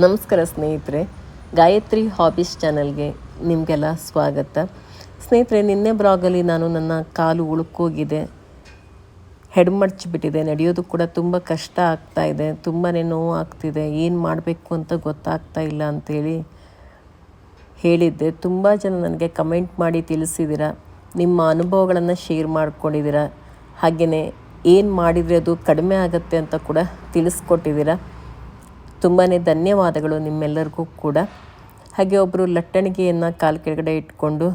ನಮಸ್ಕಾರ ಸ್ನೇಹಿತರೆ, ಗಾಯತ್ರಿ ಹಾಬೀಸ್ ಚಾನಲ್ಗೆ ನಿಮಗೆಲ್ಲ ಸ್ವಾಗತ. ಸ್ನೇಹಿತರೆ, ನಿನ್ನೆ ಬ್ರಾಗಲ್ಲಿ ನಾನು ನನ್ನ ಕಾಲು ಉಳುಕೋಗಿದೆ ಹೆಡ್ ಮಡ್ಚಿಬಿಟ್ಟಿದೆ ನಡೆಯೋದು ಕೂಡ ತುಂಬ ಕಷ್ಟ ಆಗ್ತಾ ಇದೆ ತುಂಬಾ ನೋವು ಆಗ್ತಿದೆ ಏನು ಮಾಡಬೇಕು ಅಂತ ಗೊತ್ತಾಗ್ತಾ ಇಲ್ಲ ಅಂಥೇಳಿ ಹೇಳಿದ್ದೆ. ತುಂಬ ಜನ ನನಗೆ ಕಮೆಂಟ್ ಮಾಡಿ ತಿಳಿಸಿದ್ದೀರ, ನಿಮ್ಮ ಅನುಭವಗಳನ್ನು ಶೇರ್ ಮಾಡ್ಕೊಂಡಿದ್ದೀರ ಹಾಗೆಯೇ ಏನು ಮಾಡಿದರೆ ಅದು ಕಡಿಮೆ ಆಗುತ್ತೆ ಅಂತ ಕೂಡ ತಿಳಿಸ್ಕೊಟ್ಟಿದ್ದೀರ. ತುಂಬಾ ಧನ್ಯವಾದಗಳು ನಿಮ್ಮೆಲ್ಲರಿಗೂ ಕೂಡ. ಹಾಗೆ ಒಬ್ಬರು ಲಟ್ಟಣಿಗೆಯನ್ನು ಕಾಲು ಕೆಳಗಡೆ ಇಟ್ಕೊಂಡು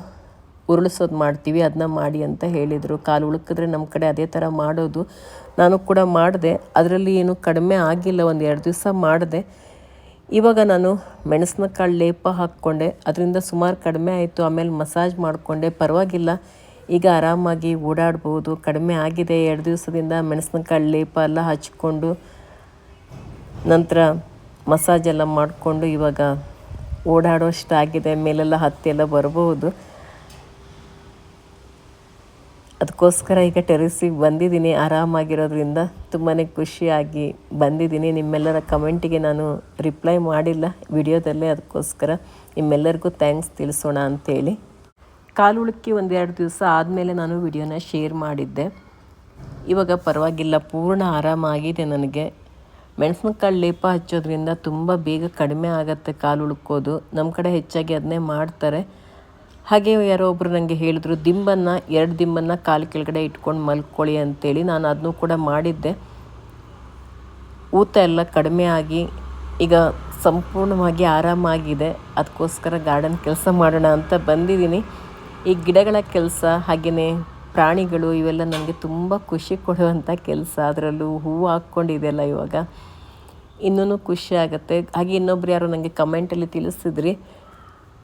ಉರುಳಿಸೋದು ಮಾಡ್ತೀವಿ ಅದನ್ನ ಮಾಡಿ ಅಂತ ಹೇಳಿದರು. ಕಾಲು ಉಳುಕಿದ್ರೆ ನಮ್ಮ ಕಡೆ ಅದೇ ಥರ ಮಾಡೋದು. ನಾನು ಕೂಡ ಮಾಡಿದೆ. ಅದರಲ್ಲಿ ಏನು ಕಡಿಮೆ ಆಗಿಲ್ಲ, ಒಂದು ಎರಡು ದಿವಸ ಮಾಡಿದೆ. ಇವಾಗ ನಾನು ಮೆಣಸಿನಕಾಳು ಲೇಪ ಹಾಕ್ಕೊಂಡೆ. ಅದರಿಂದ ಸುಮಾರು ಕಡಿಮೆ ಆಯಿತು. ಆಮೇಲೆ ಮಸಾಜ್ ಮಾಡಿಕೊಂಡೆ. ಪರವಾಗಿಲ್ಲ. ಈಗ ಆರಾಮಾಗಿ ಓಡಾಡ್ಬೋದು. ಕಡಿಮೆ ಆಗಿದೆ. ಎರಡು ದಿವಸದಿಂದ ಮೆಣಸಿನಕಾಳು ಲೇಪ ಎಲ್ಲ ಹಚ್ಕೊಂಡು ನಂತರ ಮಸಾಜ್ ಎಲ್ಲ ಮಾಡಿಕೊಂಡು ಇವಾಗ ಓಡಾಡೋಷ್ಟಾಗಿದೆ, ಮೇಲೆಲ್ಲ ಹತ್ತಿ ಎಲ್ಲ ಬರಬಹುದು. ಅದಕ್ಕೋಸ್ಕರ ಈಗ ಟೆರೆಸಿಗೆ ಬಂದಿದ್ದೀನಿ, ಆರಾಮಾಗಿರೋದ್ರಿಂದ ತುಂಬಾ ಖುಷಿಯಾಗಿ ಬಂದಿದ್ದೀನಿ. ನಿಮ್ಮೆಲ್ಲರ ಕಮೆಂಟಿಗೆ ನಾನು ರಿಪ್ಲೈ ಮಾಡಿಲ್ಲ ವಿಡಿಯೋದಲ್ಲೇ, ಅದಕ್ಕೋಸ್ಕರ ನಿಮ್ಮೆಲ್ಲರಿಗೂ ಥ್ಯಾಂಕ್ಸ್ ತಿಳಿಸೋಣ ಅಂಥೇಳಿ ಕಾಲು ಉಳುಕಿ ಒಂದೆರಡು ದಿವಸ ಆದಮೇಲೆ ನಾನು ವಿಡಿಯೋನ ಶೇರ್ ಮಾಡಿದ್ದೆ. ಇವಾಗ ಪರವಾಗಿಲ್ಲ, ಪೂರ್ಣ ಆರಾಮಾಗಿದೆ ನನಗೆ. ಮೆಣಸಿನಕಾಳು ಲೇಪ ಹಚ್ಚೋದ್ರಿಂದ ತುಂಬ ಬೇಗ ಕಡಿಮೆ ಆಗುತ್ತೆ, ಕಾಲು ಉಳ್ಕೋದು. ನಮ್ಮ ಕಡೆ ಹೆಚ್ಚಾಗಿ ಅದನ್ನೇ ಮಾಡ್ತಾರೆ. ಹಾಗೆ ಯಾರೋ ಒಬ್ಬರು ನನಗೆ ಹೇಳಿದ್ರು, ದಿಂಬನ್ನು, ಎರಡು ದಿಂಬನ್ನು ಕಾಲು ಕೆಳಗಡೆ ಇಟ್ಕೊಂಡು ಮಲ್ಕೊಳ್ಳಿ ಅಂತೇಳಿ ನಾನು ಅದನ್ನು ಕೂಡ ಮಾಡಿದ್ದೆ. ಊತ ಎಲ್ಲ ಕಡಿಮೆ ಆಗಿ, ಈಗ ಸಂಪೂರ್ಣವಾಗಿ ಆರಾಮಾಗಿದೆ ಅದಕ್ಕೋಸ್ಕರ ಗಾರ್ಡನ್ ಕೆಲಸ ಮಾಡೋಣ ಅಂತ ಬಂದಿದ್ದೀನಿ. ಈ ಗಿಡಗಳ ಕೆಲಸ ಹಾಗೆಯೇ ಪ್ರಾಣಿಗಳು ಇವೆಲ್ಲ ನನಗೆ ತುಂಬ ಖುಷಿ ಕೊಡುವಂಥ ಕೆಲಸ. ಅದರಲ್ಲೂ ಹೂವು ಹಾಕ್ಕೊಂಡಿದೆಯಲ್ಲ ಇವಾಗ. ಇನ್ನೂ ಖುಷಿ ಆಗುತ್ತೆ. ಹಾಗೆ ಇನ್ನೊಬ್ರು ಯಾರೋ ನನಗೆ ಕಮೆಂಟಲ್ಲಿ ತಿಳಿಸಿದ್ರಿ,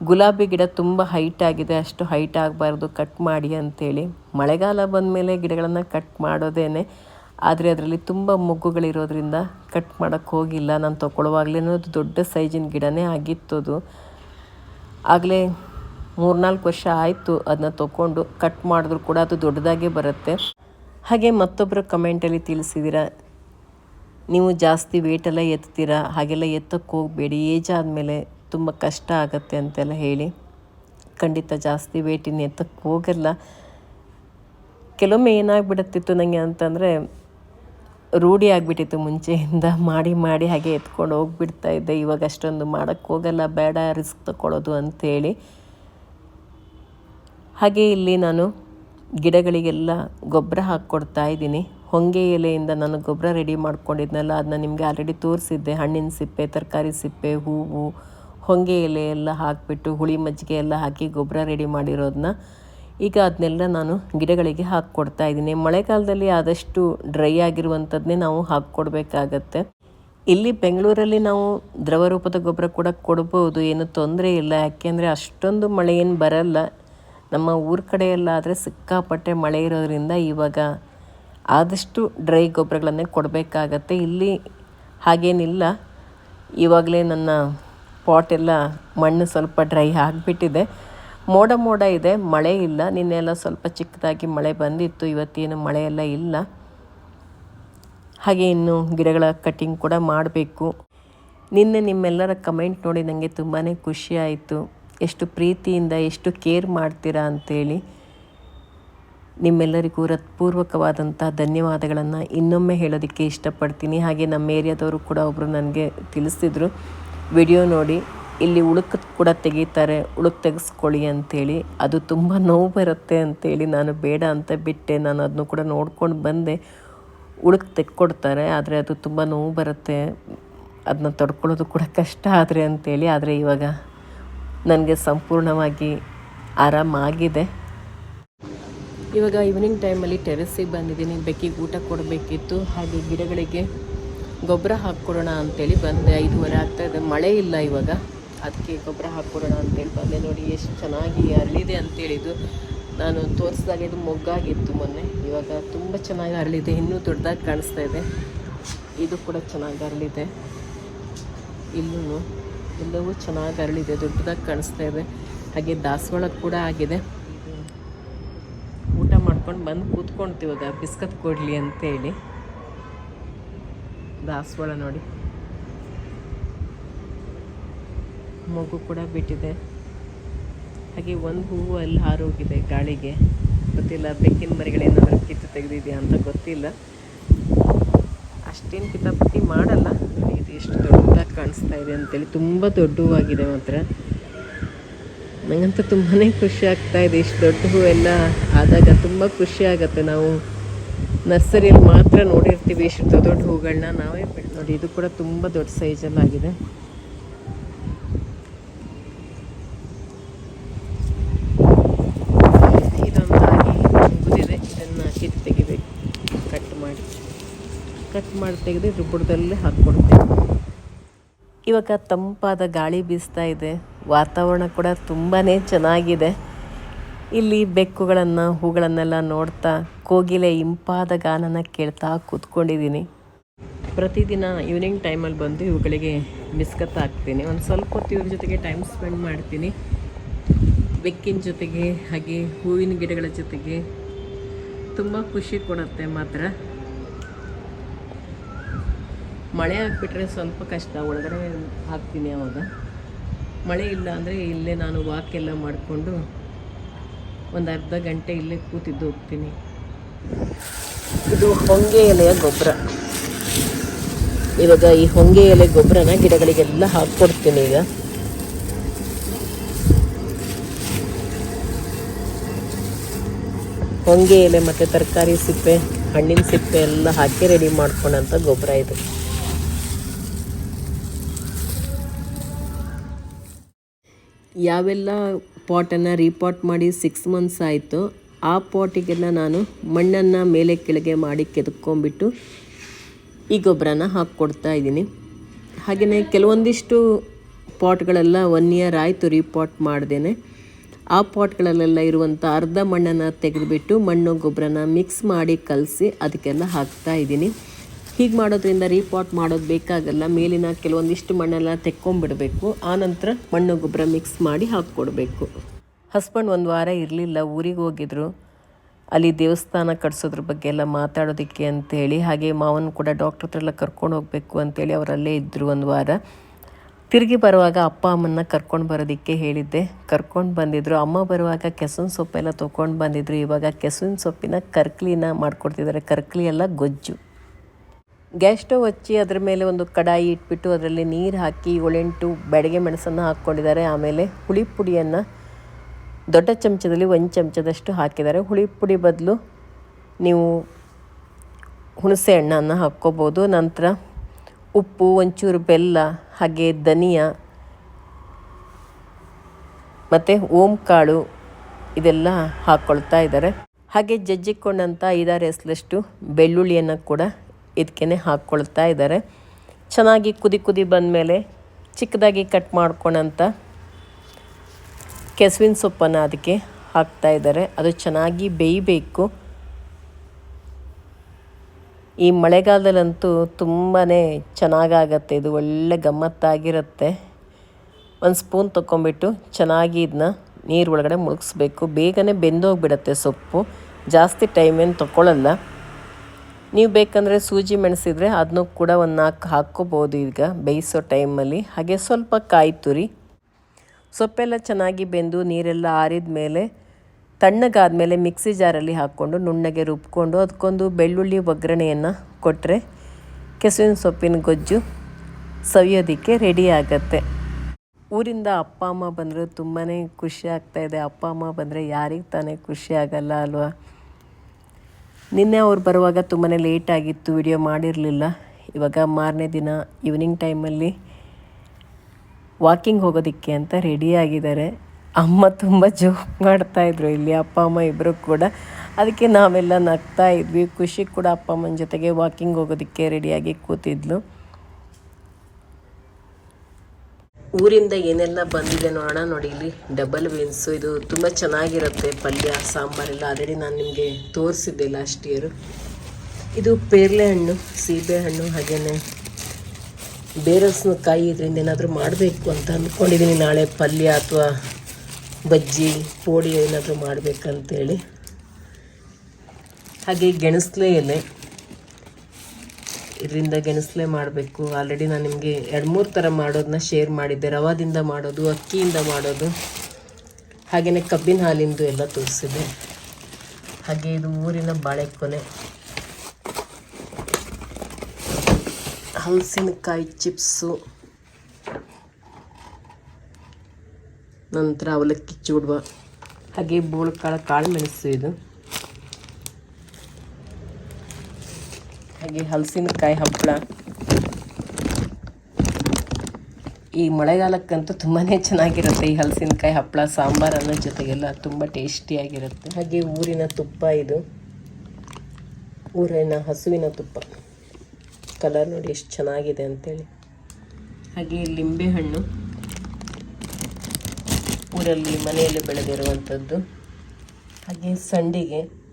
ಗುಲಾಬಿ ಗಿಡ ತುಂಬ ಹೈಟ್ ಆಗಿದೆ, ಅಷ್ಟು ಹೈಟ್ ಆಗಬಾರ್ದು, ಕಟ್ ಮಾಡಿ ಅಂತೇಳಿ. ಮಳೆಗಾಲ ಬಂದ ಮೇಲೆ ಗಿಡಗಳನ್ನು ಕಟ್ ಮಾಡೋದೇನೆ, ಆದರೆ ಅದರಲ್ಲಿ ತುಂಬ ಮೊಗ್ಗುಗಳಿರೋದ್ರಿಂದ ಕಟ್ ಮಾಡೋಕ್ಕೆ ಹೋಗಿಲ್ಲ. ನಾನು ತೊಗೊಳ್ಳುವಾಗಲೇ ದೊಡ್ಡ ಸೈಜಿನ ಗಿಡನೇ ಆಗಿತ್ತು ಅದು ಆಗಲೇ ಮೂರ್ನಾಲ್ಕು ವರ್ಷ ಆಯಿತು ಅದನ್ನ ತಗೊಂಡು ಕಟ್ ಮಾಡಿದ್ರು ಕೂಡ ಅದು ದೊಡ್ಡದಾಗೇ ಬರುತ್ತೆ. ಹಾಗೆ ಮತ್ತೊಬ್ಬರು ಕಮೆಂಟಲ್ಲಿ ತಿಳಿಸಿದ್ದೀರ ನೀವು ಜಾಸ್ತಿ ವೇಟೆಲ್ಲ ಎತ್ತೀರಾ, ಹಾಗೆಲ್ಲ ಎತ್ತಕ್ಕೆ ಹೋಗಬೇಡಿ ಏಜ್ ಆದಮೇಲೆ ತುಂಬ ಕಷ್ಟ ಆಗುತ್ತೆ ಅಂತೆಲ್ಲ ಹೇಳಿ. ಖಂಡಿತ ಜಾಸ್ತಿ ವೇಟಿನ ಎತ್ತಕ್ಕೆ ಹೋಗಲ್ಲ. ಕೆಲವೊಮ್ಮೆ ಏನಾಗ್ಬಿಡುತ್ತಿತ್ತು ನನಗೆ ಅಂತಂದರೆ, ರೂಢಿ ಆಗಿಬಿಟ್ಟಿತ್ತು ಮುಂಚೆಯಿಂದ, ಮಾಡಿ ಮಾಡಿ ಹಾಗೆ ಎತ್ಕೊಂಡು ಹೋಗ್ಬಿಡ್ತಾ ಇದ್ದೆ. ಇವಾಗ ಅಷ್ಟೊಂದು ಮಾಡೋಕ್ಕೆ ಹೋಗಲ್ಲ, ಬೇಡ ರಿಸ್ಕ್ ತಗೊಳ್ಳೋದು ಅಂಥೇಳಿ ಹಾಗೆ ಇಲ್ಲಿ ನಾನು ಗಿಡಗಳಿಗೆಲ್ಲ ಗೊಬ್ಬರ ಹಾಕ್ಕೊಡ್ತಾ ಇದ್ದೀನಿ. ಹೊಂಗೆ ಎಲೆಯಿಂದ ನಾನು ಗೊಬ್ಬರ ರೆಡಿ ಮಾಡ್ಕೊಂಡಿದ್ನಲ್ಲ ಅದನ್ನ ನಿಮಗೆ ಆಲ್ರೆಡಿ ತೋರಿಸಿದ್ದೆ. ಹಣ್ಣಿನ ಸಿಪ್ಪೆ, ತರಕಾರಿ ಸಿಪ್ಪೆ, ಹೂವು, ಹೊಂಗೆ ಎಲೆ ಎಲ್ಲ ಹಾಕಿಬಿಟ್ಟು, ಹುಳಿ ಮಜ್ಜಿಗೆ ಎಲ್ಲ ಹಾಕಿ ಗೊಬ್ಬರ ರೆಡಿ ಮಾಡಿರೋದನ್ನ ಈಗ ಅದನ್ನೆಲ್ಲ ನಾನು ಗಿಡಗಳಿಗೆ ಹಾಕ್ಕೊಡ್ತಾ ಇದ್ದೀನಿ. ಮಳೆಗಾಲದಲ್ಲಿ ಆದಷ್ಟು ಡ್ರೈ ಆಗಿರುವಂಥದ್ದನ್ನೇ ನಾವು ಹಾಕ್ಕೊಡ್ಬೇಕಾಗತ್ತೆ. ಇಲ್ಲಿ ಬೆಂಗಳೂರಲ್ಲಿ ನಾವು ದ್ರವ ರೂಪದ ಗೊಬ್ಬರ ಕೂಡ ಕೊಡ್ಬೋದು, ಏನು ತೊಂದರೆ ಇಲ್ಲ. ಯಾಕೆಂದರೆ ಅಷ್ಟೊಂದು ಮಳೆ ಏನು ಬರಲ್ಲ. ನಮ್ಮ ಊರ ಕಡೆಯೆಲ್ಲ ಎಲ್ಲ ಆದರೆ ಸಿಕ್ಕಾಪಟ್ಟೆ ಮಳೆ ಇರೋದ್ರಿಂದ ಇವಾಗ ಆದಷ್ಟು ಡ್ರೈ ಗೊಬ್ಬರಗಳನ್ನೇ ಕೊಡಬೇಕಾಗತ್ತೆ. ಇಲ್ಲಿ ಹಾಗೇನಿಲ್ಲ. ಇವಾಗಲೇ ನನ್ನ ಪಾಟ್ ಎಲ್ಲ ಮಣ್ಣು ಸ್ವಲ್ಪ ಡ್ರೈ ಆಗಿಬಿಟ್ಟಿದೆ. ಮೋಡ ಮೋಡ ಇದೆ, ಮಳೆ ಇಲ್ಲ. ನಿನ್ನೆಲ್ಲ ಸ್ವಲ್ಪ ಚಿಕ್ಕದಾಗಿ ಮಳೆ ಬಂದಿತ್ತು, ಇವತ್ತೇನು ಮಳೆ ಎಲ್ಲ ಇಲ್ಲ. ಹಾಗೆ ಇನ್ನು ಗಿಡಗಳ ಕಟ್ಟಿಂಗ್ ಕೂಡ ಮಾಡಬೇಕು. ನಿನ್ನೆ ನಿಮ್ಮೆಲ್ಲರ ಕಮೆಂಟ್ ನೋಡಿ ನನಗೆ ತುಂಬಾ ಖುಷಿ ಆಯಿತು. ಎಷ್ಟು ಪ್ರೀತಿಯಿಂದ, ಎಷ್ಟು ಕೇರ್ ಮಾಡ್ತೀರಾ ಅಂಥೇಳಿ ನಿಮ್ಮೆಲ್ಲರಿಗೂ ಹೃತ್ಪೂರ್ವಕವಾದಂಥ ಧನ್ಯವಾದಗಳನ್ನು ಇನ್ನೊಮ್ಮೆ ಹೇಳೋದಕ್ಕೆ ಇಷ್ಟಪಡ್ತೀನಿ. ಹಾಗೆ ನಮ್ಮ ಏರಿಯಾದವರು ಕೂಡ ಒಬ್ಬರು ನನಗೆ ತಿಳಿಸಿದರು, ವಿಡಿಯೋ ನೋಡಿ, ಇಲ್ಲಿ ಉಳುಕು ಕೂಡ ತೆಗಿತಾರೆ, ಉಳುಕು ತೆಗೆಸ್ಕೊಳ್ಳಿ ಅಂಥೇಳಿ ಅದು ತುಂಬ ನೋವು ಬರುತ್ತೆ ಅಂಥೇಳಿ ನಾನು ಬೇಡ ಅಂತ ಬಿಟ್ಟೆ. ನಾನು ಅದನ್ನು ಕೂಡ ನೋಡ್ಕೊಂಡು ಬಂದೆ. ಉಳುಕು ತೆಕ್ಕೊಡ್ತಾರೆ ಆದರೆ ಅದು ತುಂಬ ನೋವು ಬರುತ್ತೆ. ಅದನ್ನ ತೊಡ್ಕೊಳ್ಳೋದು ಕೂಡ ಕಷ್ಟ ಆದರೆ ಅಂಥೇಳಿ ಆದರೆ ಇವಾಗ ನನಗೆ ಸಂಪೂರ್ಣವಾಗಿ ಆರಾಮಾಗಿದೆ. ಇವಾಗ ಈವ್ನಿಂಗ್ ಟೈಮಲ್ಲಿ ಟೆರೆಸ್ಸಿಗೆ ಬಂದಿದ್ದೀನಿ. ಬೆಕ್ಕಿಗೆ ಊಟ ಕೊಡಬೇಕಿತ್ತು. ಹಾಗೆ ಗಿಡಗಳಿಗೆ ಗೊಬ್ಬರ ಹಾಕ್ಕೊಡೋಣ ಅಂತೇಳಿ ಬಂದೆ. ಐದುವರೆ ಇದೆ. ಮಳೆ ಇಲ್ಲ ಇವಾಗ. ಅದಕ್ಕೆ ಗೊಬ್ಬರ ಹಾಕ್ಕೊಡೋಣ ಅಂತೇಳಿ ಬಂದೆ. ನೋಡಿ, ಎಷ್ಟು ಚೆನ್ನಾಗಿ ಅರಳಿದೆ ಅಂತೇಳಿದು ನಾನು ತೋರಿಸಿದಾಗ ಇದು ಮೊಗ್ಗಾಗಿತ್ತು ಮೊನ್ನೆ. ಇವಾಗ ತುಂಬ ಚೆನ್ನಾಗಿ ಅರಳಿದೆ. ಇನ್ನೂ ದೊಡ್ಡದಾಗಿ ಕಾಣಿಸ್ತಾ ಇದೆ. ಇದು ಕೂಡ ಚೆನ್ನಾಗಿ ಅರಳಿದೆ. ಇಲ್ಲೂ ಎಲ್ಲವೂ ಚೆನ್ನಾಗಿ ಅರಳಿದೆ, ದೊಡ್ಡದಾಗಿ ಕಾಣಿಸ್ತಾ ಇದೆ. ಹಾಗೆ ದಾಸವಾಳ ಕೂಡ ಆಗಿದೆ. ಊಟ ಮಾಡ್ಕೊಂಡು ಬಂದು ಕೂತ್ಕೊಳ್ತೀವಾಗ ಬಿಸ್ಕತ್ ಕೊಡಲಿ ಅಂತೇಳಿ. ದಾಸವಾಳ ನೋಡಿ. ಮಗು ಕೂಡ ಬಿಟ್ಟಿದೆ. ಹಾಗೆ ಒಂದು ಹೂವು ಅಲ್ಲಿ ಹಾರೋಗಿದೆ ಗಾಳಿಗೆ. ಗೊತ್ತಿಲ್ಲ, ಬೆಕ್ಕಿನ ಮರಿಗಳೇನಾದರೂ ಕಿತ್ತು ತೆಗೆದಿದೆಯಾ ಅಂತ ಗೊತ್ತಿಲ್ಲ. ಅಷ್ಟೇನು ಕಿತಾಪತಿ ಮಾಡಲ್ಲ. ಎಷ್ಟು ದೊಡ್ಡದಾಗಿ ಕಾಣಿಸ್ತಾ ಇದೆ ಅಂತೇಳಿ ತುಂಬ ದೊಡ್ಡವಾಗಿದೆ ಮಾತ್ರ. ನನಗಂತೂ ತುಂಬಾ ಖುಷಿ ಆಗ್ತಾ ಇದೆ ಇಷ್ಟು ದೊಡ್ಡ ಹೂವೆಲ್ಲ ಆದಾಗ ತುಂಬ ಖುಷಿ ಆಗುತ್ತೆ. ನಾವು ನರ್ಸರಿಯಲ್ಲಿ ಮಾತ್ರ ನೋಡಿರ್ತೀವಿ ಇಷ್ಟು ದೊಡ್ಡ ದೊಡ್ಡ ಹೂಗಳನ್ನ. ನಾವೇ ನೋಡಿ, ಇದು ಕೂಡ ತುಂಬ ದೊಡ್ಡ ಸೈಜಲ್ಲಾಗಿದೆ ಇದೊಂದಾಗಿ ಮುಗಿದಿದೆ ಇದನ್ನು ಕಿತ್ತು ತೆಗಿಬೇಕು ಕಟ್ ಮಾಡಿ ಕಟ್ ಮಾಡಿ ತೆಗೆದು ಇದ್ರ ಬುಡದಲ್ಲೇ ಹಾಕ್ಕೊಡ್ತೇವೆ. ಇವಾಗ ತಂಪಾದ ಗಾಳಿ ಬೀಸ್ತಾ ಇದೆ. ವಾತಾವರಣ ಕೂಡ ತುಂಬಾ ಚೆನ್ನಾಗಿದೆ. ಇಲ್ಲಿ ಬೆಕ್ಕುಗಳನ್ನು ಹೂಗಳನ್ನೆಲ್ಲ ನೋಡ್ತಾ ಕೋಗಿಲೆ ಇಂಪಾದ ಗಾನನ ಕೇಳ್ತಾ ಕೂತ್ಕೊಂಡಿದ್ದೀನಿ. ಪ್ರತಿದಿನ ಈವ್ನಿಂಗ್ ಟೈಮಲ್ಲಿ ಬಂದು ಇವುಗಳಿಗೆ ಬಿಸ್ಕತ್ ಹಾಕ್ತೀನಿ. ಒಂದು ಸ್ವಲ್ಪ ಹೊತ್ತು ಇವ್ರ ಜೊತೆಗೆ ಟೈಮ್ ಸ್ಪೆಂಡ್ ಮಾಡ್ತೀನಿ. ಬೆಕ್ಕಿನ ಜೊತೆಗೆ ಹಾಗೆ ಹೂವಿನ ಗಿಡಗಳ ಜೊತೆಗೆ ತುಂಬ ಖುಷಿ ಕೊಡುತ್ತೆ ಮಾತ್ರ. ಮಳೆ ಹಾಕ್ಬಿಟ್ರೆ ಸ್ವಲ್ಪ ಕಷ್ಟ, ಒಳಗಡೆ ಹಾಕ್ತೀನಿ ಅವಾಗ. ಮಳೆ ಇಲ್ಲ ಅಂದರೆ ಇಲ್ಲೇ ನಾನು ವಾಕ್ ಎಲ್ಲ ಮಾಡಿಕೊಂಡು ಒಂದು ಅರ್ಧ ಗಂಟೆ ಇಲ್ಲೇ ಕೂತಿದ್ದು ಹೋಗ್ತೀನಿ. ಇದು ಹೊಂಗೆ ಎಲೆಯ ಗೊಬ್ಬರ. ಇವಾಗ ಈ ಹೊಂಗೆ ಎಲೆ ಗೊಬ್ಬರನ ಗಿಡಗಳಿಗೆಲ್ಲ ಹಾಕ್ಕೊಡ್ತೀನಿ ಈಗ. ಹೊಂಗೆ ಎಲೆ ಮತ್ತು ತರಕಾರಿ ಸಿಪ್ಪೆ, ಹಣ್ಣಿನ ಸಿಪ್ಪೆ ಎಲ್ಲ ಹಾಕಿ ರೆಡಿ ಮಾಡ್ಕೊಂಡಂಥ ಗೊಬ್ಬರ ಇದು. ಯಾವೆಲ್ಲ ಪಾಟನ್ನು ರೀಪಾಟ್ ಮಾಡಿ ಸಿಕ್ಸ್ ಮಂತ್ಸ್ ಆಯಿತು ಆ ಪಾಟಿಗೆಲ್ಲ ನಾನು ಮಣ್ಣನ್ನು ಮೇಲೆ ಕೆಳಗೆ ಮಾಡಿ ಕೆದಕೊಂಬಿಟ್ಟು ಈ ಗೊಬ್ಬರನ ಹಾಕ್ಕೊಡ್ತಾ ಇದ್ದೀನಿ. ಹಾಗೆಯೇ ಕೆಲವೊಂದಿಷ್ಟು ಪಾಟ್ಗಳೆಲ್ಲ ಒನ್ ಇಯರ್ ಆಯಿತು ರೀಪಾಟ್ ಮಾಡ್ದೇನೆ. ಆ ಪಾಟ್ಗಳಲ್ಲೆಲ್ಲ ಇರುವಂಥ ಅರ್ಧ ಮಣ್ಣನ್ನು ತೆಗೆದುಬಿಟ್ಟು ಮಣ್ಣು ಗೊಬ್ಬರನ ಮಿಕ್ಸ್ ಮಾಡಿ ಕಲಸಿ ಅದಕ್ಕೆಲ್ಲ ಹಾಕ್ತಾ ಇದ್ದೀನಿ. ಹೀಗೆ ಮಾಡೋದ್ರಿಂದ ರೀಪಾಟ್ ಮಾಡೋದು ಬೇಕಾಗಲ್ಲ. ಮೇಲಿನ ಕೆಲವೊಂದಿಷ್ಟು ಮಣ್ಣೆಲ್ಲ ತೆಕ್ಕೊಂಬಿಡಬೇಕು. ಆನಂತರ ಮಣ್ಣು ಗೊಬ್ಬರ ಮಿಕ್ಸ್ ಮಾಡಿ ಹಾಕ್ಕೊಡ್ಬೇಕು. ಹಸ್ಬೆಂಡ್ ಒಂದು ವಾರ ಇರಲಿಲ್ಲ, ಊರಿಗೆ ಹೋಗಿದ್ರು. ಅಲ್ಲಿ ದೇವಸ್ಥಾನ ಕಟ್ಸೋದ್ರ ಬಗ್ಗೆ ಎಲ್ಲ ಮಾತಾಡೋದಕ್ಕೆ ಅಂತೇಳಿ, ಹಾಗೆ ಮಾವನ ಕೂಡ ಡಾಕ್ಟ್ರ ಹತ್ರ ಎಲ್ಲ ಕರ್ಕೊಂಡು ಹೋಗಬೇಕು ಅಂತೇಳಿ ಅವರಲ್ಲೇ ಇದ್ದರು ಒಂದು ವಾರ. ತಿರುಗಿ ಬರುವಾಗ ಅಪ್ಪ ಅಮ್ಮನ್ನ ಕರ್ಕೊಂಡು ಬರೋದಕ್ಕೆ ಹೇಳಿದ್ದೆ. ಕರ್ಕೊಂಡು ಬಂದಿದ್ದರು ಅಮ್ಮ ಬರುವಾಗ ಕೆಸುವಿನ ಸೊಪ್ಪೆಲ್ಲ ತೊಗೊಂಡು ಬಂದಿದ್ದರು ಇವಾಗ ಕೆಸುವಿನ ಸೊಪ್ಪಿನ ಕರ್ಕಲಿನ ಮಾಡ್ಕೊಡ್ತಿದ್ದಾರೆ. ಕರ್ಕ್ಲಿ ಎಲ್ಲ ಗೊಜ್ಜು. ಗ್ಯಾಸ್ ಸ್ಟವ್ ಹಚ್ಚಿ ಅದ್ರ ಮೇಲೆ ಒಂದು ಕಡಾಯಿ ಇಟ್ಬಿಟ್ಟು ಅದರಲ್ಲಿ ನೀರು ಹಾಕಿ ಒಳೆಂಟು ಬೆಡಗೆ ಮೆಣಸನ್ನು ಹಾಕ್ಕೊಂಡಿದ್ದಾರೆ. ಆಮೇಲೆ ಹುಳಿ ಪುಡಿಯನ್ನು ದೊಡ್ಡ ಚಮಚದಲ್ಲಿ ಒಂದು ಚಮಚದಷ್ಟು ಹಾಕಿದ್ದಾರೆ. ಹುಳಿ ಪುಡಿ ಬದಲು ನೀವು ಹುಣಸೆ ಹಣ್ಣನ್ನು ಹಾಕ್ಕೋಬೋದು. ನಂತರ ಉಪ್ಪು, ಒಂಚೂರು ಬೆಲ್ಲ, ಹಾಗೆ ಧನಿಯಾ, ಮತ್ತು ಓಂ ಕಾಳು ಇದೆಲ್ಲ ಹಾಕ್ಕೊಳ್ತಾ ಇದ್ದಾರೆ. ಹಾಗೆ ಜಜ್ಜಿಕೊಂಡಂಥ ಐದಾರು ಎಸ್ಲಷ್ಟು ಬೆಳ್ಳುಳ್ಳಿಯನ್ನು ಕೂಡ ಇದಕ್ಕೆ ಹಾಕ್ಕೊಳ್ತಾ ಇದ್ದಾರೆ ಚೆನ್ನಾಗಿ ಕುದಿ ಕುದಿ ಬಂದಮೇಲೆ ಚಿಕ್ಕದಾಗಿ ಕಟ್ ಮಾಡ್ಕೊಂಡಂಥ ಕೆಸುವಿನ ಸೊಪ್ಪನ್ನು ಅದಕ್ಕೆ ಹಾಕ್ತಾ ಇದ್ದಾರೆ ಅದು ಚೆನ್ನಾಗಿ ಬೇಯಬೇಕು. ಈ ಮಳೆಗಾಲದಲ್ಲಂತೂ ತುಂಬಾ ಚೆನ್ನಾಗಾಗತ್ತೆ. ಇದು ಒಳ್ಳೆ ಗಮ್ಮತ್ತಾಗಿರುತ್ತೆ. ಒಂದು ಸ್ಪೂನ್ ತೊಗೊಂಬಿಟ್ಟು ಚೆನ್ನಾಗಿ ಇದನ್ನ ನೀರು ಒಳಗಡೆ ಮುಳುಗಿಸ್ಬೇಕು. ಬೇಗನೆ ಬೆಂದೋಗಿಬಿಡತ್ತೆ ಸೊಪ್ಪು. ಜಾಸ್ತಿ ಟೈಮ್ ಏನು ನೀವು ಬೇಕಂದರೆ ಸೂಜಿ ಮೆಣಸಿದ್ರೆ ಅದನ್ನು ಕೂಡ ಒಂದು ನಾಲ್ಕು ಹಾಕ್ಕೋಬೋದು ಈಗ ಬೇಯಿಸೋ ಟೈಮಲ್ಲಿ. ಹಾಗೆ ಸ್ವಲ್ಪ ಕಾಯಿ ತುರಿ, ಸೊಪ್ಪೆಲ್ಲ ಚೆನ್ನಾಗಿ ಬೆಂದು ನೀರೆಲ್ಲ ಆರಿದ ಮೇಲೆ ತಣ್ಣಗಾದ ಮೇಲೆ ಮಿಕ್ಸಿ ಜಾರಲ್ಲಿ ಹಾಕ್ಕೊಂಡು ನುಣ್ಣಗೆ ರುಬ್ಕೊಂಡು ಅದಕ್ಕೊಂದು ಬೆಳ್ಳುಳ್ಳಿ ಒಗ್ಗರಣೆಯನ್ನು ಕೊಟ್ಟರೆ ಕೆಸುವಿನ ಸೊಪ್ಪಿನ ಗೊಜ್ಜು ಸವಿಯೋದಕ್ಕೆ ರೆಡಿ ಆಗತ್ತೆ. ಊರಿಂದ ಅಪ್ಪ, ಅಮ್ಮ ಬಂದರೆ ತುಂಬಾ ಖುಷಿ ಆಗ್ತಾಯಿದೆ ಅಪ್ಪ, ಅಮ್ಮ ಬಂದರೆ ಯಾರಿಗೆ ತಾನೇ ಖುಷಿ ಆಗಲ್ಲ ಅಲ್ವಾ? ನಿನ್ನೆ ಅವ್ರು ಬರುವಾಗ ತುಂಬಾ ಲೇಟ್ ಆಗಿತ್ತು ವಿಡಿಯೋ ಮಾಡಿರಲಿಲ್ಲ. ಇವಾಗ ಮಾರನೇ ದಿನ ಈವ್ನಿಂಗ್ ಟೈಮಲ್ಲಿ ವಾಕಿಂಗ್ ಹೋಗೋದಕ್ಕೆ ಅಂತ ರೆಡಿ ಆಗಿದ್ದಾರೆ. ಅಮ್ಮ ತುಂಬ ಜೋಕ್ ಮಾಡ್ತಾಯಿದ್ರು ಇಲ್ಲಿ ಅಪ್ಪ, ಅಮ್ಮ ಇಬ್ಬರು ಕೂಡ. ಅದಕ್ಕೆ ನಾವೆಲ್ಲ ನಗ್ತಾ ಇದ್ವಿ. ಖುಷಿ ಕೂಡ ಅಪ್ಪ ಅಮ್ಮನ ಜೊತೆಗೆ ವಾಕಿಂಗ್ ಹೋಗೋದಕ್ಕೆ ರೆಡಿಯಾಗಿ ಕೂತಿದ್ಲು. ಊರಿಂದ ಏನೆಲ್ಲ ಬಂದಿದೆ ನೋಡೋಣ ನೋಡಿ ಇಲ್ಲಿ. ಡಬಲ್ ಬೀನ್ಸು ಇದು ತುಂಬ ಚೆನ್ನಾಗಿರುತ್ತೆ ಪಲ್ಯ ಸಾಂಬಾರೆಲ್ಲ ಆಲ್ರೆಡಿ ನಾನು ನಿಮಗೆ ತೋರಿಸಿದ್ದೆ ಲಾಸ್ಟ್ ಇಯರು ಇದು ಪೇರ್ಲೆ ಹಣ್ಣು, ಸೀಬೆ ಹಣ್ಣು ಹಾಗೆಯೇ ಕಾಯಿ ಇದರಿಂದ ಏನಾದರೂ ಮಾಡಬೇಕು ಅಂತ ಅಂದ್ಕೊಂಡಿದ್ದೀನಿ ನಾಳೆ ಪಲ್ಯ ಅಥವಾ ಬಜ್ಜಿ, ಪೋಡಿ ಏನಾದರೂ ಮಾಡಬೇಕಂತೇಳಿ. ಹಾಗೆ ಗೆಣಸ್ಲೆ ಎಲೆ. ಇದರಿಂದ ಗೆಣಸಲೇ ಮಾಡಬೇಕು. ಆಲ್ರೆಡಿ ನಾನು ನಿಮಗೆ ಎರಡು ಮೂರು ಥರ ಮಾಡೋದನ್ನ ಶೇರ್ ಮಾಡಿದ್ದೆ. ರವಾದಿಂದ ಮಾಡೋದು, ಅಕ್ಕಿಯಿಂದ ಮಾಡೋದು. ಹಾಗೆಯೇ ಕಬ್ಬಿನ ಹಾಲಿಂದು ಎಲ್ಲ ತೋರಿಸಿದೆ ಹಾಗೆ ಇದು ಊರಿನ ಬಾಳೆಕೊನೆ. ಹಲಸಿನಕಾಯಿ ಚಿಪ್ಸು. ನಂತರ ಅವಲಕ್ಕಿ ಚೂಡುವ. ಹಾಗೆ ಬೋಳ್ಕಾಳು ಕಾಳು ಮೆಣಸು ಇದು. ಹಾಗೆ ಹಲಸಿನಕಾಯಿ ಹಪ್ಪಳ. ಈ ಮಳೆಗಾಲಕ್ಕಂತೂ ತುಂಬಾ ಚೆನ್ನಾಗಿರುತ್ತೆ ಈ ಹಲಸಿನಕಾಯಿ ಹಪ್ಪಳ, ಸಾಂಬಾರು ಅನ್ನೋ ಜೊತೆಗೆಲ್ಲ ತುಂಬ ಟೇಸ್ಟಿಯಾಗಿರುತ್ತೆ. ಹಾಗೆ ಊರಿನ ತುಪ್ಪ ಇದು. ಊರಿನ ಹಸುವಿನ ತುಪ್ಪ. ಕಲರ್ ನೋಡಿ ಎಷ್ಟು ಚೆನ್ನಾಗಿದೆ ಅಂತೇಳಿ. ಹಾಗೆ ಲಿಂಬೆಹಣ್ಣು ಊರಲ್ಲಿ ಮನೆಯಲ್ಲಿ ಬೆಳೆದಿರುವಂಥದ್ದು. ಹಾಗೆ ಸಂಡಿಗೆ.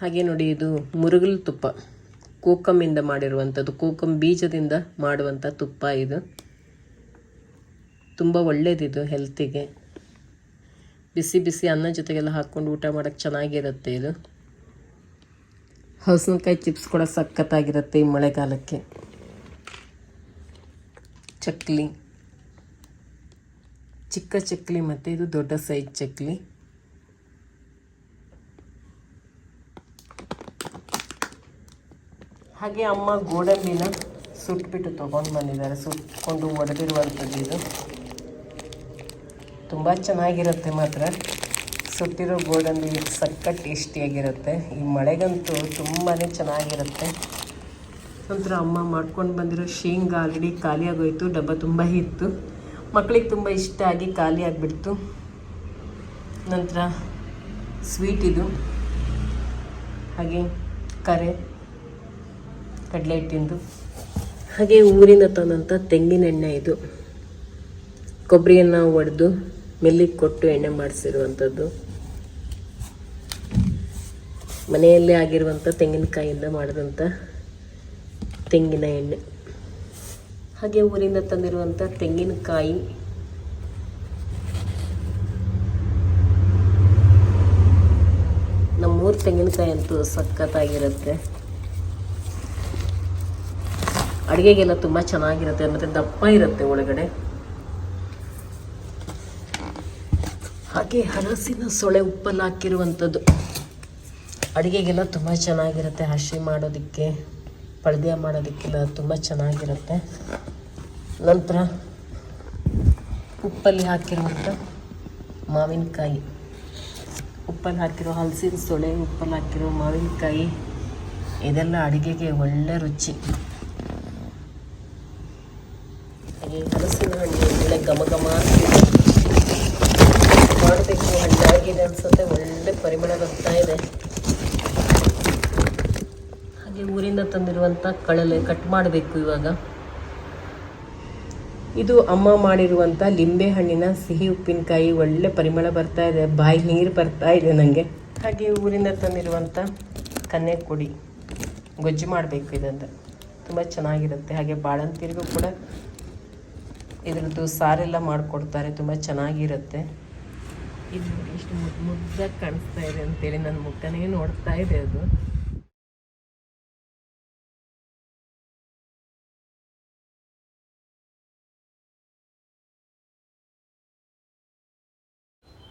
ಹಾಗೆ ನೋಡಿ, ಇದು ಮುರುಗಲ್ ತುಪ್ಪ. ಕೋಕಮ್ಮಿಂದ ಮಾಡಿರುವಂಥದ್ದು. ಕೋಕಮ್ ಬೀಜದಿಂದ ಮಾಡುವಂಥ ತುಪ್ಪ ಇದು. ತುಂಬ ಒಳ್ಳೇದಿದು ಹೆಲ್ತಿಗೆ. ಬಿಸಿ ಬಿಸಿ ಅನ್ನ ಜೊತೆಗೆಲ್ಲ ಹಾಕ್ಕೊಂಡು ಊಟ ಮಾಡೋಕ್ಕೆ ಚೆನ್ನಾಗಿರುತ್ತೆ ಇದು. ಹಲಸಿನಕಾಯಿ ಚಿಪ್ಸ್ ಕೂಡ ಸಖತ್ತಾಗಿರುತ್ತೆ ಈ ಮಳೆಗಾಲಕ್ಕೆ. ಚಕ್ಲಿ. ಚಿಕ್ಕ ಚಕ್ಲಿ ಮತ್ತು ಇದು ದೊಡ್ಡ ಸೈಜ್ ಚಕ್ಲಿ. ಹಾಗೆ ಅಮ್ಮ ಗೋಡಂಬಿನ ಸುಟ್ಬಿಟ್ಟು ತೊಗೊಂಡು ಬಂದಿದ್ದಾರೆ, ಸುಟ್ಕೊಂಡು ಒಡೆದಿರುವಂಥದ್ದು ಇದು. ತುಂಬ ಚೆನ್ನಾಗಿರುತ್ತೆ ಮಾತ್ರ. ಸುಟ್ಟಿರೋ ಗೋಡಂಬಿ ಸಕ್ಕ ಟೇಸ್ಟಿಯಾಗಿರುತ್ತೆ. ಈ ಮಳೆಗಂತೂ ತುಂಬಾ ಚೆನ್ನಾಗಿರುತ್ತೆ. ನಂತರ ಅಮ್ಮ ಮಾಡ್ಕೊಂಡು ಬಂದಿರೋ ಶೇಂಗಾ ಆಲ್ರೆಡಿ ಖಾಲಿಯಾಗೋಯ್ತು, ಡಬ್ಬ ತುಂಬ ಇತ್ತು. ಮಕ್ಕಳಿಗೆ ತುಂಬ ಇಷ್ಟ ಆಗಿ ಖಾಲಿ ಆಗಿಬಿಡ್ತು. ನಂತರ ಸ್ವೀಟ್ ಇದು. ಹಾಗೆ ಕರೆ. ಕಡಲೆ ಹಿಟ್ಟಿಂದು. ಹಾಗೆ ಊರಿಂದ ತಂದಂಥ ತೆಂಗಿನೆಣ್ಣೆ ಇದು. ಕೊಬ್ಬರಿಯನ್ನು ಒಡೆದು ಮೆಲ್ಲಿಗೆ ಕೊಟ್ಟು ಎಣ್ಣೆ ಮಾಡಿಸಿರುವಂಥದ್ದು. ಮನೆಯಲ್ಲೇ ಆಗಿರುವಂಥ ತೆಂಗಿನಕಾಯಿಂದ ಮಾಡಿದಂಥ ತೆಂಗಿನ ಎಣ್ಣೆ. ಹಾಗೆ ಊರಿಂದ ತಂದಿರುವಂಥ ತೆಂಗಿನಕಾಯಿ. ನಮ್ಮೂರು ತೆಂಗಿನಕಾಯಿ ಅಂತೂ ಸಖತ್ತಾಗಿರುತ್ತೆ. ಅಡುಗೆಗೆಲ್ಲ ತುಂಬ ಚೆನ್ನಾಗಿರುತ್ತೆ, ಮತ್ತು ದಪ್ಪ ಇರುತ್ತೆ ಒಳಗಡೆ. ಹಾಗೆ ಹಲಸಿನ ಸೊಳೆ ಉಪ್ಪಲ್ಲಿ ಹಾಕಿರುವಂಥದ್ದು. ಅಡುಗೆಗೆಲ್ಲ ತುಂಬ ಚೆನ್ನಾಗಿರುತ್ತೆ, ಹಸಿ ಮಾಡೋದಕ್ಕೆ ಪಳದ್ಯ ಮಾಡೋದಕ್ಕೆಲ್ಲ ತುಂಬ ಚೆನ್ನಾಗಿರುತ್ತೆ. ನಂತರ ಉಪ್ಪಲ್ಲಿ ಹಾಕಿರುವಂಥ ಮಾವಿನಕಾಯಿ. ಉಪ್ಪಲ್ಲಿ ಹಾಕಿರೋ ಹಲಸಿನ ಸೊಳೆ, ಉಪ್ಪಲ್ಲಿ ಹಾಕಿರೋ ಮಾವಿನಕಾಯಿ, ಇದೆಲ್ಲ ಅಡುಗೆಗೆ ಒಳ್ಳೆ ರುಚಿ ಹಾಗೆ ಹಲಸಿನ ಹಣ್ಣು ಒಳ್ಳೆ ಘಮ ಘಮ. ಮಾಡಬೇಕು ಹಣ್ಣಾಗಿದೆ ಅನ್ಸುತ್ತೆ, ಒಳ್ಳೆ ಪರಿಮಳ ಬರ್ತಾ ಇದೆ. ಹಾಗೆ ಊರಿಂದ ತಂದಿರುವಂಥ ಕಳಲೆ ಕಟ್ ಮಾಡಬೇಕು ಇವಾಗ. ಇದು ಅಮ್ಮ ಮಾಡಿರುವಂಥ ಲಿಂಬೆ ಹಣ್ಣಿನ ಸಿಹಿ ಉಪ್ಪಿನಕಾಯಿ, ಒಳ್ಳೆ ಪರಿಮಳ ಬರ್ತಾ ಇದೆ, ಬಾಯಿ ನೀರು ಬರ್ತಾ ಇದೆ ನನಗೆ ಹಾಗೆ ಊರಿಂದ ತಂದಿರುವಂಥ ಕನ್ನೆ ಕೊಡಿ. ಗೊಜ್ಜು ಮಾಡಬೇಕು ಇದಂತ ತುಂಬ ಚೆನ್ನಾಗಿರುತ್ತೆ, ಹಾಗೆ ಬಾಳಂತಿರಿಗೂ ಕೂಡ ಇದ್ರದ್ದು ಸಾರೆಲ್ಲ ಮಾಡಿಕೊಡ್ತಾರೆ, ತುಂಬ ಚೆನ್ನಾಗಿರುತ್ತೆ. ಇದು ಎಷ್ಟು ಮುದ್ದು ಮುದ್ದಾಗಿ ಕಾಣಿಸ್ತಾ ಇದೆ ಅಂತೇಳಿ ನನ್ನ ಮುಖನೇ ನೋಡ್ತಾ ಇದೆ ಅದು.